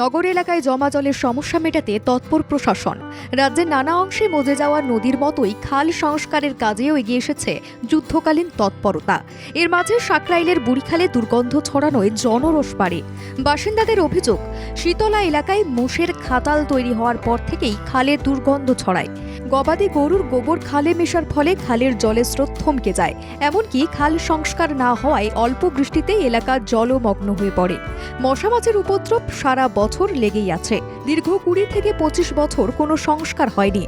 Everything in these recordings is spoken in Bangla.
নগর এলাকায় জমা জলের সমস্যা মেটাতে তৎপর প্রশাসন। রাজ্যের নানা অংশে মজে যাওয়া নদীর মতোই খাল সংস্কারের কাজেও এগিয়ে এসেছে যুদ্ধকালীন তৎপরতা। এর মাঝে সাকরাইলের বুড়িখালে দুর্গন্ধ ছড়ানোয় জনরস বাড়ে। বাসিন্দাদের অভিযোগ, শীতলা এলাকায় মোষের খাতাল তৈরি হওয়ার পর থেকেই খালে দুর্গন্ধ ছড়ায়। গবাদি গরুর গোবর খালে মেশার ফলে খালের জলের স্রোত থমকে যায়। এমনকি খাল সংস্কার না হওয়ায় অল্প বৃষ্টিতে এলাকা জলমগ্ন হয়ে পড়ে। মশা মাছের উপদ্রব সারা বছর লেগেই আছে। দীর্ঘ কুড়ি থেকে পঁচিশ বছর কোনো সংস্কার হয়নি।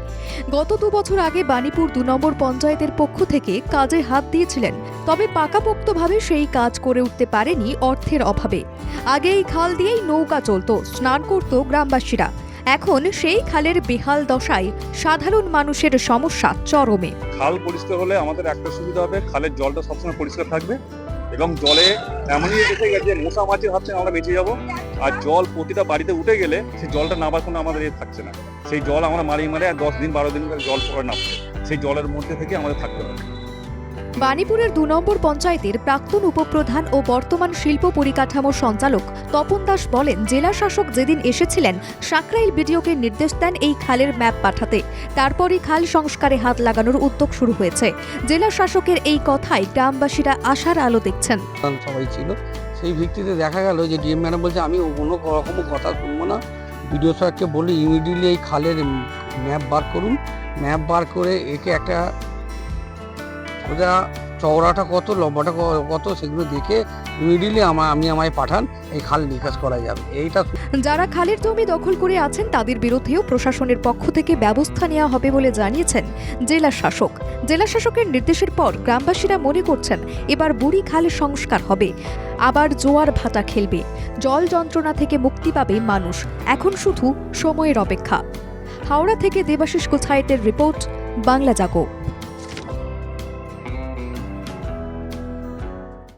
গত দু বছর আগে বাণীপুর দু নম্বর পঞ্চায়েতের পক্ষ থেকে কাজে হাত দিয়েছিলেন, তবে পাকাপোক্তভাবে সেই কাজ করে উঠতে পারেনি অর্থের অভাবে। আগে এই খাল দিয়েই নৌকা চলত, স্নান করত গ্রামবাসীরা। এখন সেই খালের বেহাল দশায় সাধারণ মানুষের সমস্যা চরমে। খাল পরিষ্কার হলে আমাদের একটা সুবিধা হবে, খালের জলটা সবসময় পরিষ্কার থাকবে এবং জলে এমনই এসে গেছে মশা মাছির হাত থেকে আমরা বেঁচে যাব। আর জল প্রতিটা বাড়িতে উঠে গেলে সেই জলটা নাবার কোনো আমাদের থাকছে না। সেই জল আমরা মারি মারে আর দশ দিন, বারো দিন জল পরে নামছে। সেই জলের মধ্যে থেকে আমাদের থাকতে হবে। বাণীপুরের দু নম্বর পঞ্চায়েতের প্রাক্তন উপপ্রধান ও বর্তমান শিল্প পরিকাঠামোর সঞ্চালক তপন দাস বলেন জেলা শাসক যেদিন এসেছিলেন, সাকরাইল বিডিওকে নির্দেশ দেন এই খালের ম্যাপ পাঠাতে। তারপরই খাল সংস্কারে হাত লাগানোর উদ্যোগ শুরু হয়েছে। জেলা শাসকের এই কথায় গ্রামবাসীরা আশার আলো দেখছেন। সেই ভিত্তিতে দেখা গেল যে ডিএম ম্যাডাম বলছে, আমি কোনো রকম কথা শুনব না। বিডিও সাহেবকে বলি, ইমিডিয়েটলি এই খালের ম্যাপ বার করুন। ম্যাপ বার করে একে একটা সোজা চওড়াটা কত, লম্বাটা কত সেগুলো দেখে ইমিডিয়েটলি আমা, আমি আমায় পাঠান, এই খাল নিকাশ করা যাবে। এইটা যারা খালের জমি দখল করে আছেন, তাদের বিরুদ্ধেও প্রশাসনের পক্ষ থেকে ব্যবস্থা নেওয়া হবে বলে জানিয়েছেন জেলা শাসক। জেলা শাসকের নির্দেশের পর গ্রামবাসীরা মনে করছেন, এবার বুড়ি খাল সংস্কার হবে। আবার জোয়ার ভাটা খেলবে। জল যন্ত্রণা থেকে মুক্তি পাবে মানুষ। এখন শুধু সময়ের অপেক্ষা। হাওড়া থেকে দেবাশিস কোছায়েতের রিপোর্ট, বাংলা জাগো।